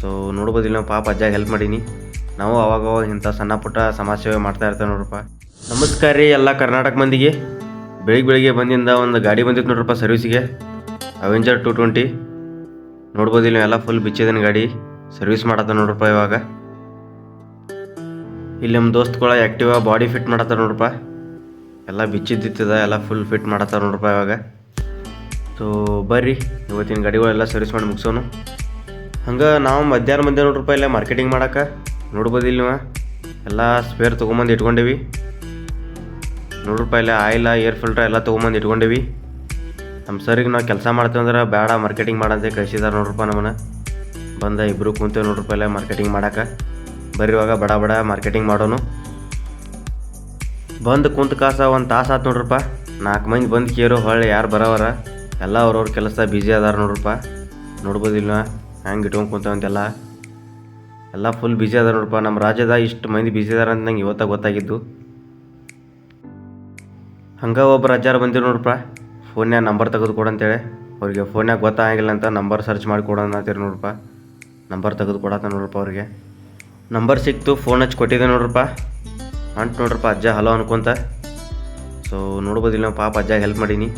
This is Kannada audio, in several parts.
ಸೊ ನೋಡ್ಬೋದಿಲ್ಲ ನಾವು ಪಾಪ ಅಜ್ಜಾಗ ಹೆಲ್ಪ್ ಮಾಡೀನಿ. ನಾವು ಅವಾಗ ಇಂಥ ಸಣ್ಣ ಪುಟ್ಟ ಸಮಾಜ ಸೇವೆ ಮಾಡ್ತಾ ಇರ್ತೇವೆ ನೋಡ್ರಪ್ಪ. ನಮಸ್ಕಾರ ರೀ ಎಲ್ಲ ಕರ್ನಾಟಕ ಮಂದಿಗೆ. ಬೆಳಿಗ್ಗೆ ಬೆಳಿಗ್ಗೆ ಬಂದಿಂದ ಒಂದು ಗಾಡಿ ಬಂದಿತ್ತು ನೋಡ್ರಪ್ಪ ಸರ್ವಿಸಿಗೆ. ಅವೆಂಜರ್ ಟು ಟ್ವೆಂಟಿ ನೋಡ್ಬೋದು ಇಲ್ಲಿ ಎಲ್ಲ ಫುಲ್ ಬಿಚ್ಚಿದನ್ ಗಾಡಿ. ಸರ್ವಿಸ್ ಮಾಡತ್ತ ನೋಡ್ರಪ್ಪ ಇವಾಗ. ಇಲ್ಲಿ ನಮ್ಮ ದೋಸ್ತಗಳ ಆ್ಯಕ್ಟಿವ ಬಾಡಿ ಫಿಟ್ ಮಾಡತ್ತಾರ ನೋಡ್ರಪ್ಪ. ಎಲ್ಲ ಬಿಚ್ಚಿದ್ದಿತ್ತದ, ಎಲ್ಲ ಫುಲ್ ಫಿಟ್ ಮಾಡತ್ತಾರ ನೋಡ್ರಪ್ಪ ಇವಾಗ. ಸೊ ಬರ್ರಿ, ಇವತ್ತಿನ ಗಾಡಿಗಳೆಲ್ಲ ಸರ್ವಿಸ್ ಮಾಡಿ ಮುಗಿಸೋನು. ಹಂಗೆ ನಾವು ಮಧ್ಯಾಹ್ನ ಮಧ್ಯಾಹ್ನ ರೂಪಾಯಿ ಇಲ್ಲ ಮಾರ್ಕೆಟಿಂಗ್ ಮಾಡಕ್ಕೆ ನೋಡ್ಬೋದು ಇಲ್ಲಿ ನೀವು. ಎಲ್ಲ ಸ್ಪೇರ್ ತೊಗೊಂಬಂದು ಇಟ್ಕೊಂಡೇವಿ. ರೂಪಾಯಿ ಇಲ್ಲ ಆಯಿಲ ಏರ್ ಫಿಲ್ಟ್ರ್ ಎಲ್ಲ ತೊಗೊಂಬಂದು ಇಟ್ಕೊಂಡೇವಿ. ನಮ್ಮ ಸರಿಗೆ ನಾವು ಕೆಲಸ ಮಾಡ್ತೇವೆ ಅಂದ್ರೆ ಬೇಡ ಮಾರ್ಕೆಟಿಂಗ್ ಮಾಡಂತೆ ಕಳಿಸಿದಾರೆ ನೋಡ್ರಪ್ಪ ನಮ್ಮನ್ನ. ಬಂದ ಇಬ್ಬರು ಕುಂತೇವೆ ರೂಪಾಯಿ ಇಲ್ಲ ಮಾರ್ಕೆಟಿಂಗ್ ಮಾಡಕ್ಕೆ ಬರೀವಾಗ ಬಡ ಬಡ ಮಾರ್ಕೆಟಿಂಗ್ ಮಾಡೋನು. ಬಂದು ಕುಂತ ಕಾಸ ಒಂದು ತಾಸು ಆತು ನೋಡ್ರಪ್ಪ ನಾಲ್ಕು ಮಂದಿ ಬಂದು ಕೇರೋ ಹೊಳ್ಳಿ ಯಾರು ಬರೋವರ. ಎಲ್ಲ ಅವ್ರವ್ರ ಕೆಲಸ ಬ್ಯುಸಿ ಅದಾರ ನೋಡ್ರಪ್ಪ ನೋಡ್ಬೋದಿಲ್ಲ ಹ್ಯಾಂಗೆ ಇಟ್ಕೊಂಡು ಕುಂತವಂತೆಲ್ಲ ಎಲ್ಲ ಫುಲ್ ಬಿಸಿ ಅದಾರ ನೋಡಪ್ಪ ನಮ್ಮ ರಾಜ್ಯದ ಇಷ್ಟು ಮಂದಿ ಬಿಸಿ ಅದಾರ ಅಂತ ನಂಗೆ ಇವತ್ತಾಗ ಗೊತ್ತಾಗಿದ್ದು. ಹಂಗೆ ಒಬ್ಬ ಅಜ್ಜಾರು ಬಂದಿರು ನೋಡಪ್ಪ ಫೋನ್ಯಾಗ ನಂಬರ್ ತೆಗೆದು ಕೊಡಂತೇಳಿ ಅವ್ರಿಗೆ ಫೋನ್ಯಾಗ ಗೊತ್ತಾಗಿಲ್ಲ ಅಂತ ನಂಬರ್ ಸರ್ಚ್ ಮಾಡಿ ಕೊಡೋಣ ಅಂತೀರಿ ನೋಡ್ರಪ್ಪ ನಂಬರ್ ತೆಗೆದು ಕೊಡತ್ತ ನೋಡ್ರಪ್ಪ ಅವ್ರಿಗೆ. ನಂಬರ್ ಸಿಕ್ತು, ಫೋನ್ ಹಚ್ಚಿ ಕೊಟ್ಟಿದ್ದೆ ನೋಡ್ರಪ್ಪ. ಅಂಟ್ ನೋಡ್ರಪ್ಪ, ಅಜ್ಜ ಹಲೋ ಅನ್ಕೊಂತ. ಸೊ, ನೋಡ್ಬೋದಿಲ್ಲ ಪಾಪ ಅಜ್ಜಾಗ ಹೆಲ್ಪ್ ಮಾಡೀನಿ.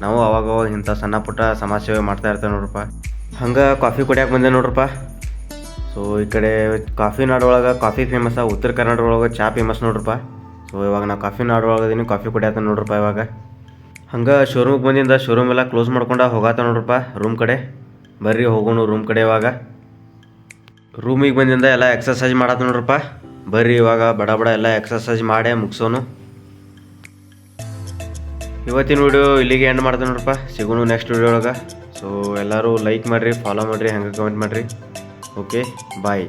ನಾವು ಅವಾಗವಾಗ ಅವಾಗ ಇಂಥ ಸಣ್ಣ ಪುಟ್ಟ ಸಮಾಜ ಸೇವೆ ಮಾಡ್ತಾ ಇರ್ತೇವೆ ನೋಡ್ರಪ್ಪ. ಹಂಗೆ ಕಾಫಿ ಕುಡಿಯಕ್ಕೆ ಬಂದೆ ನೋಡ್ರಪ್ಪ. ಸೊ ಈ ಕಡೆ ಕಾಫಿ ನಾಡೊಳಗೆ ಕಾಫಿ ಫೇಮಸ್ ಉತ್ತರ ಕರ್ನಾಟಕ ಒಳಗೆ ಚಾ ಫೇಮಸ್ ನೋಡ್ರಪ್ಪ. ಸೊ ಇವಾಗ ನಾವು ಕಾಫಿ ನಾಡೊಳಗೆ ಇದೀನಿ, ಕಾಫಿ ಕುಡಿಯತ್ತ ನೋಡ್ರಪ್ಪ ಇವಾಗ. ಹಂಗೆ ಶೋರೂಮ್ಗೆ ಬಂದಿಂದ ಶೋರೂಮ್ ಎಲ್ಲ ಕ್ಲೋಸ್ ಮಾಡ್ಕೊಂಡು ಹೋಗಾತ ನೋಡ್ರಪ್ಪ ರೂಮ್ ಕಡೆ. ಬರ್ರಿ ಹೋಗೋಣ ರೂಮ್ ಕಡೆ ಇವಾಗ. ರೂಮಿಗೆ ಬಂದಿಂದ ಎಲ್ಲ ಎಕ್ಸಸೈಸ್ ಮಾಡತ್ತ ನೋಡ್ರಪ್ಪ. ಬರ್ರಿ ಇವಾಗ ಬಡ ಬಡ ಎಲ್ಲ ಎಕ್ಸಸೈಸ್ ಮಾಡೇ ಮುಗಿಸೋನು. ಇವತ್ತಿನ ವಿಡಿಯೋ ಇಲ್ಲಿಗೆ ಎಂಡ್ ಮಾಡ್ತೇನೆ ನೋಡ್ರಪ್ಪ. ಸಿಗೋಣ ನೆಕ್ಸ್ಟ್ ವಿಡಿಯೋ ಒಳಗೆ. ಸೊ ಎಲ್ಲರೂ ಲೈಕ್ ಮಾಡಿರಿ ಫಾಲೋ ಮಾಡಿರಿ, ಹಂಗೆ ಕಮೆಂಟ್ ಮಾಡಿರಿ. Okay bye